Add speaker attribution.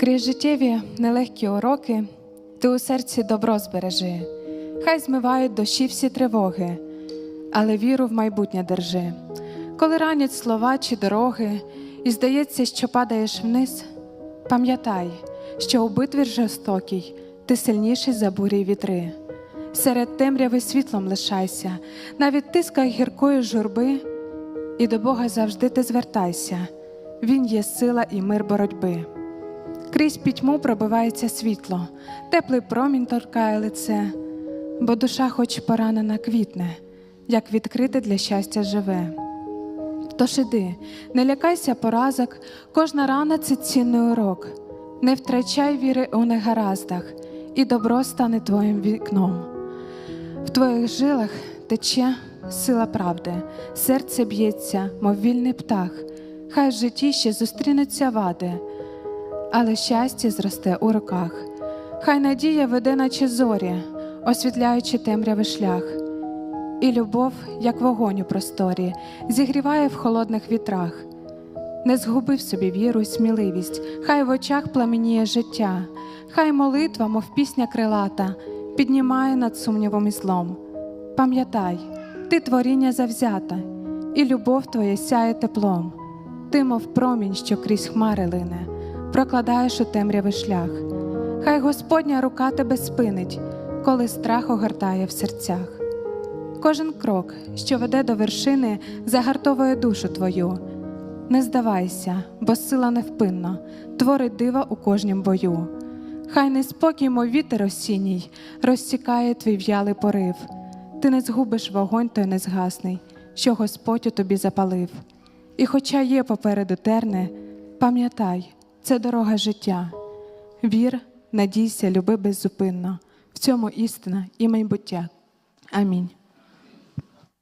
Speaker 1: Крізь життєві нелегкі уроки, ти у серці добро збережи, хай змивають дощі всі тривоги, але віру в майбутнє держи. Коли ранять слова чи дороги, і здається, що падаєш вниз, пам'ятай, що у битві жорстокій ти сильніший за бурі вітри. Серед темряви світлом лишайся, навіть тисках гіркої журби, і до Бога завжди ти звертайся, Він є сила і мир боротьби. Крізь пітьму пробивається світло, теплий промінь торкає лице, бо душа, хоч поранена, квітне, як відкрите для щастя живе. Тож іди, не лякайся поразок, кожна рана це цінний урок. Не втрачай віри у негараздах, і добро стане твоїм вікном. В твоїх жилах тече сила правди, серце б'ється, мов вільний птах, хай в житті ще зустрінуться вади, але щастя зросте у руках. Хай надія веде, наче зорі, освітляючи темрявий шлях. І любов, як вогонь у просторі, зігріває в холодних вітрах. Не згуби в собі віру й сміливість, хай в очах пламеніє життя, хай молитва, мов пісня крилата, піднімає над сумнівом і злом. Пам'ятай, ти творіння завзята, і любов твоя сяє теплом. Ти, мов промінь, що крізь хмари лине, прокладаєш у темрявий шлях. Хай Господня рука тебе спинить, коли страх огортає в серцях. Кожен крок, що веде до вершини, загартовує душу твою. Не здавайся, бо сила невпинна, творить дива у кожнім бою. Хай неспокій, мов вітер осінній, розсікає твій в'ялий порив. Ти не згубиш вогонь той незгасний, що Господь у тобі запалив. І хоча є попереду терне, пам'ятай, це дорога життя. Вір, надійся, люби беззупинно. В цьому істина і майбуття. Амінь.